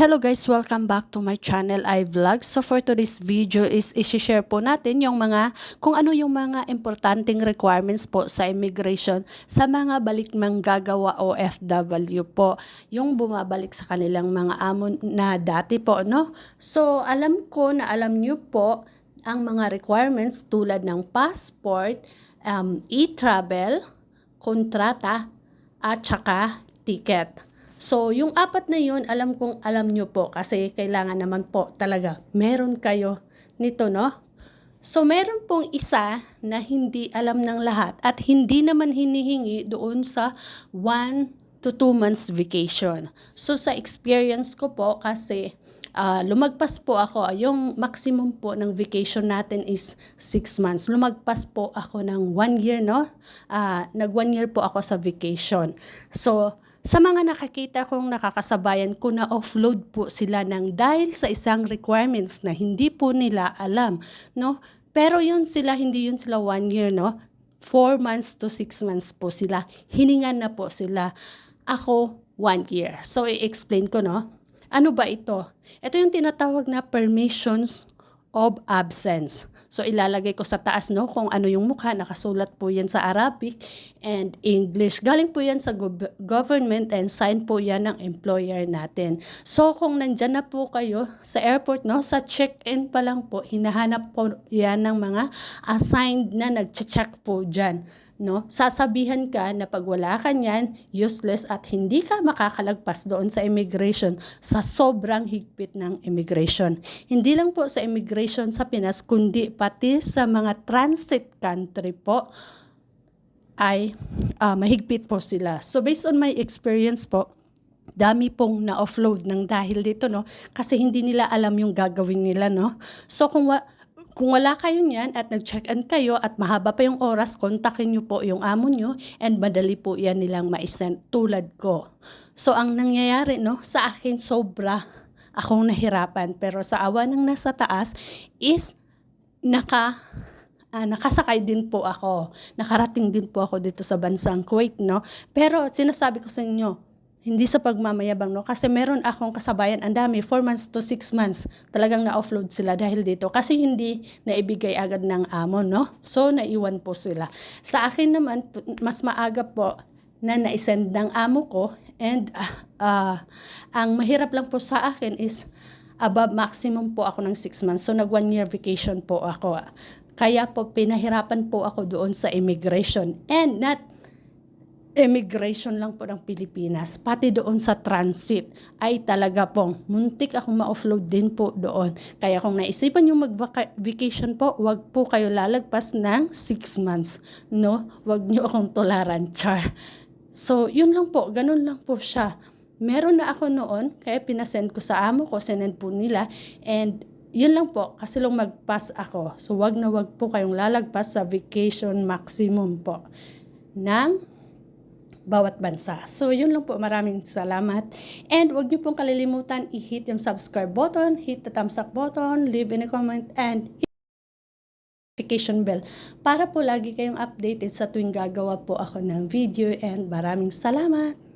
Hello guys, welcome back to my channel iVlog. So for today's video is isi-share po natin yung mga kung ano yung mga importanteng requirements po sa immigration sa mga balik manggagawa OFW po. Yung bumabalik sa kanilang mga amo na dati po, no? So alam ko na alam niyo po ang mga requirements tulad ng passport, um, e-travel, kontrata, at saka ticket. So, yung apat na yun, alam kong alam nyo po kasi kailangan naman po talaga meron kayo nito, no? So, meron pong isa na hindi alam ng lahat at hindi naman hinihingi doon sa 1 to 2 months vacation. So, sa experience ko po kasi ah, lumagpas po ako, yung maximum po ng vacation natin is 6 months. Lumagpas po ako ng 1 year, no? Ah, nag 1 year po ako sa vacation. So, sa mga nakakita kong nakakasabayan ko na offload po sila ng dahil sa isang requirements na hindi po nila alam, no? Pero yun sila, hindi yun sila one year, no? Four months to six months po sila. Hiningan na po sila. Ako, one year. So, i-explain ko, no? Ano ba ito? Ito yung tinatawag na permissions of absence. So ilalagay ko sa taas no kung ano yung mukha nakasulat po yan sa Arabic and English. Galing po yan sa gov- government and sign po yan ng employer natin. So kung nandyan na po kayo sa airport no, sa check-in pa lang po hinahanap po yan ng mga assigned na nagche-check po diyan no? Sasabihan ka na pag wala ka niyan, useless at hindi ka makakalagpas doon sa immigration sa sobrang higpit ng immigration. Hindi lang po sa immigration sa Pinas, kundi pati sa mga transit country po ay ah, mahigpit po sila. So based on my experience po, dami pong na-offload ng dahil dito, no? Kasi hindi nila alam yung gagawin nila, no? So kung wa- kung wala kayo niyan at nag-check-in kayo at mahaba pa yung oras, kontakin nyo po yung amo nyo and madali po yan nilang maisend tulad ko. So ang nangyayari no, sa akin sobra akong nahirapan pero sa awa ng nasa taas is naka ah, nakasakay din po ako. Nakarating din po ako dito sa bansang Kuwait, no? Pero sinasabi ko sa inyo, hindi sa pagmamayabang, no? Kasi meron akong kasabayan, ang dami, 4 months to 6 months, talagang na-offload sila dahil dito. Kasi hindi naibigay agad ng amo, no? So, naiwan po sila. Sa akin naman, mas maaga po na naisend ng amo ko and ah, ah, ang mahirap lang po sa akin is above maximum po ako ng 6 months. So, nag 1 year vacation po ako. Kaya po, pinahirapan po ako doon sa immigration. And not immigration lang po ng Pilipinas, pati doon sa transit, ay talaga pong muntik akong ma-offload din po doon. Kaya kung naisipan nyo mag-vacation po, wag po kayo lalagpas ng 6 months. No? Wag nyo akong tularan, char. So, yun lang po, ganun lang po siya. Meron na ako noon, kaya pinasend ko sa amo ko, sinend po nila, and yun lang po, kasi lang mag-pass ako. So, wag na wag po kayong lalagpas sa vacation maximum po ng bawat bansa. So, yun lang po. Maraming salamat. And huwag niyo pong kalilimutan i-hit yung subscribe button, hit the thumbs up button, leave any comment, and notification bell para po lagi kayong updated sa tuwing gagawa po ako ng video and maraming salamat.